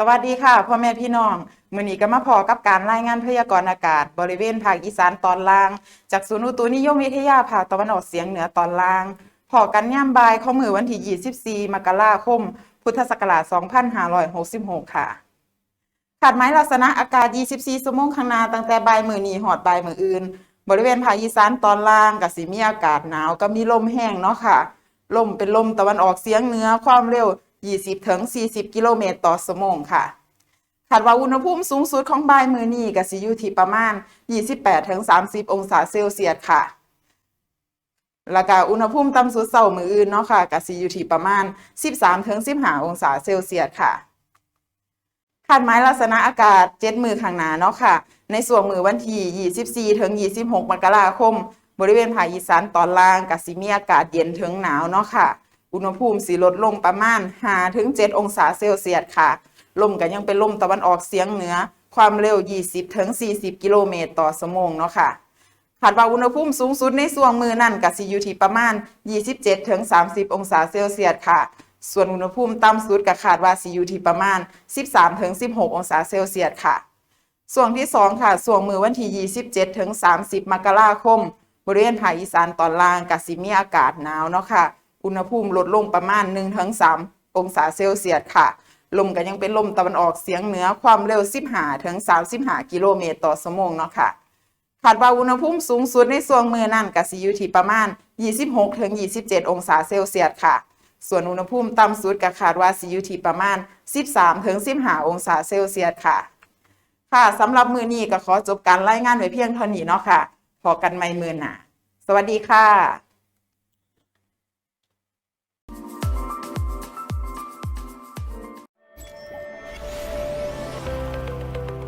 สวัสดีค่ะพ่อแม่พี่น้องมือนี้ก็มาพอกับการรายงานพยากรณ์อากาศ บริเวณภาคอีสานตอนล่าง จากศูนย์อุตุนิยมวิทยาภาคตะวันออกเฉียงเหนือตอนล่างพอกันย่ามบ่ายของมือวันที่ 24 มกราคม พุทธศักราช 2566 ค่ะขาดไม้ลักษณะอากาศ 24 ชั่วโมงข้างหน้าตั้งแต่บ่ายมือนี้หอดบ่ายมืออื่น บริเวณภาคอีสานตอนล่างก็สิมีอากาศหนาวก็มีลมแห้งเนาะค่ะลมเป็นลมตะวันออกเฉียงเหนือความเร็ว 20ถึง40 กิโลเมตรต่อชั่วโมงค่ะคาดว่าอุณหภูมิสูงสุดของบ่ายมื้อนี้ก็สิอยู่ที่ประมาณ 28ถึง30 องศาเซลเซียสค่ะ แล้วก็อุณหภูมิต่ำสุดเช้ามื้ออื่นเนาะค่ะก็สิอยู่ที่ประมาณ 13ถึง15 องศาเซลเซียสค่ะคาดหมายลักษณะอากาศ7มือข้างหน้าเนาะค่ะ ในส่วนมือวันที่24ถึง26 มกราคม บริเวณภาคอีสานตอนล่างก็สิมีอากาศเย็นถึงหนาวเนาะค่ะ อุณหภูมิสิลดลงประมาณ5ถึง7องศาเซลเซียสค่ะ ลมก็ยังเป็นลมตะวันออกเฉียงเหนือ ความเร็ว 20ถึง40 กิโลเมตรต่อชั่วโมงเนาะค่ะคาดว่าอุณหภูมิสูงสุดในช่วงมือนั่นก็สิอยู่ที่ประมาณ 27ถึง30 องศาเซลเซียสค่ะ ส่วนอุณหภูมิต่ำสุดก็คาดว่าสิอยู่ที่ประมาณ 13ถึง16 องศาเซลเซียสค่ะส่วนที่ 2 ค่ะ ส่วนมือวันที่ 27 ถึง 30 มกราคม บริเวณภาคอีสานตอนล่างก็สิมีอากาศหนาวเนาะค่ะ อุณหภูมิลดลงประมาณ1ถึง3องศาเซลเซียสค่ะลมก็ยังเป็นลมตะวันออกเฉียงเหนือความเร็ว 15ถึง35กิโลเมตรต่อชั่วโมงเนาะค่ะคาดว่าอุณหภูมิสูงสุดในช่วงมือนั่นก็สิอยู่ที่ประมาณ 26ถึง27 องศาเซลเซียสค่ะ ส่วนอุณหภูมิต่ำสุดก็คาดว่าสิอยู่ที่ประมาณ 13ถึง15องศาเซลเซียสค่ะค่ะสำหรับมือนี้ก็ขอจบการรายงานไว้เพียงเท่านี้เนาะค่ะพอกันใหม่มือหน้าสวัสดีค่ะ